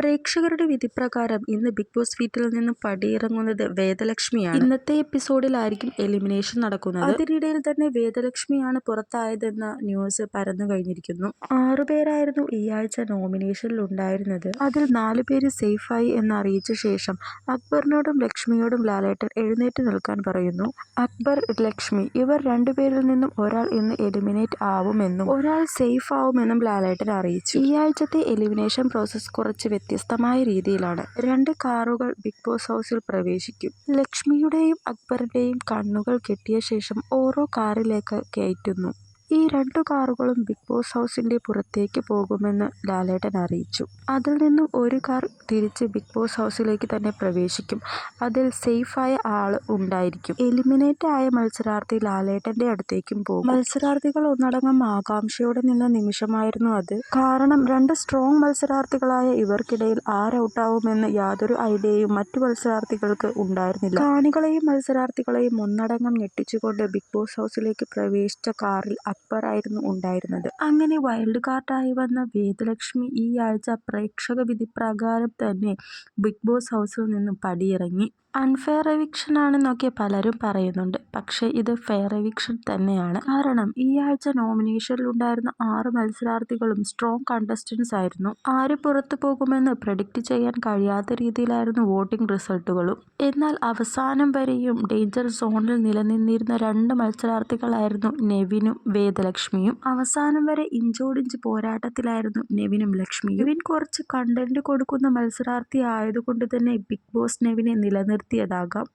പ്രേക്ഷകരുടെ വിധിപ്രകാരം ഇന്ന് big boss വീട്ടിൽ നിന്ന് പടിയിറങ്ങുന്നത് വേദലക്ഷ്മിയാണ്. ഇന്നത്തെ എപ്പിസോഡിലായിരിക്കും എലിമിനേഷൻ നടക്കുന്നത്. അതിനിടയിൽ തന്നെ വേദലക്ഷ്മിയാണ് പുറത്തായതെന്ന ന്യൂസ് പരന്നു കഴിഞ്ഞിരിക്കുന്നു. ആറുപേരായിരുന്നു ഈ ആഴ്ച നോമിനേഷനിൽ ഉണ്ടായിരുന്നത്. അതിൽ നാലു പേര് സേഫായി എന്ന് അറിയിച്ച ശേഷം അക്ബറിനോടും ലക്ഷ്മിയോടും ലാലേട്ടൻ എഴുന്നേറ്റ് നിൽക്കാൻ പറയുന്നു. അക്ബർ ലക്ഷ്മി ഇവർ രണ്ടുപേരിൽ നിന്നും ഒരാൾ ഇന്ന് എലിമിനേറ്റ് ആവുമെന്നും ഒരാൾ സേഫ് ആവുമെന്നും ലാലേട്ടൻ അറിയിച്ചു. ഈ ആഴ്ചത്തെ എലിമിനേഷൻ പ്രോസസ്സ് കുറച്ച് വ്യത്യസ്തമായ രീതിയിലാണ്. രണ്ട് കാറുകൾ ബിഗ് ബോസ് ഹൗസിൽ പ്രവേശിക്കും. ലക്ഷ്മിയുടെയും അക്ബറിന്റെയും കണ്ണുകൾ കെട്ടിയ ശേഷം ഓരോ കാറിലേക്ക് കയറ്റുന്നു. ഈ രണ്ടു കാറുകളും ബിഗ് ബോസ് ഹൗസിന്റെ പുറത്തേക്ക് പോകുമെന്ന് ലാലേട്ടൻ അറിയിച്ചു. അതിൽ നിന്നും ഒരു കാർ തിരിച്ച് ബിഗ് ബോസ് ഹൗസിലേക്ക് തന്നെ പ്രവേശിക്കും. അതിൽ സേഫായ ആൾ ഉണ്ടായിരിക്കും. എലിമിനേറ്റ് ആയ മത്സരാർത്ഥി ലാലേട്ടന്റെ അടുത്തേക്കും പോകും. മത്സരാർത്ഥികൾ ഒന്നടങ്കം ആകാംക്ഷയോടെ നിന്ന നിമിഷമായിരുന്നു അത്. കാരണം രണ്ട് സ്ട്രോങ് മത്സരാർത്ഥികളായ ഇവർക്കിടയിൽ ആരൗട്ടാവുമെന്ന് യാതൊരു ഐഡിയയും മറ്റു മത്സരാർത്ഥികൾക്ക് ഉണ്ടായിരുന്നില്ല. കാണികളെയും മത്സരാർത്ഥികളെയും ഒന്നടങ്കം ഞെട്ടിച്ചുകൊണ്ട് ബിഗ് ബോസ് ഹൗസിലേക്ക് പ്രവേശിച്ച കാറിൽ ആയിരുന്നു ഉണ്ടായിരുന്നത്. അങ്ങനെ വൈൽഡ് കാർഡായി വന്ന വേദലക്ഷ്മി ഈ ആഴ്ച പ്രേക്ഷക വിധി പ്രകാരം തന്നെ ബിഗ് ബോസ് ഹൗസിൽ നിന്നും പടിയിറങ്ങി. അൺഫെയർ എവിക്ഷൻ ആണെന്നൊക്കെ പലരും പറയുന്നുണ്ട്. പക്ഷേ ഇത് ഫെയർ എവിക്ഷൻ തന്നെയാണ്. കാരണം ഈ ആഴ്ച നോമിനേഷനിൽ ഉണ്ടായിരുന്ന ആറ് മത്സരാർത്ഥികളും സ്ട്രോങ് കണ്ടസ്റ്റൻസ് ആയിരുന്നു. ആര് പുറത്തു പോകുമെന്ന് പ്രഡിക്റ്റ് ചെയ്യാൻ കഴിയാത്ത രീതിയിലായിരുന്നു വോട്ടിംഗ് റിസൾട്ടുകളും എന്നാൽ അവസാനം വരെയും ഡേഞ്ചർ സോണിൽ നിലനിന്നിരുന്ന രണ്ട് മത്സരാർത്ഥികളായിരുന്നു നെവിനും വേദലക്ഷ്മിയും അവസാനം വരെ ഇഞ്ചോടിഞ്ച് പോരാട്ടത്തിലായിരുന്നു നെവിനും ലക്ഷ്മിയും. നെവിൻ കുറച്ച് കണ്ടന്റ് കൊടുക്കുന്ന മത്സരാർത്ഥി ആയതുകൊണ്ട് തന്നെ ബിഗ് ബോസ് നെവിനെ നിലനിർത്തിയതാകാം.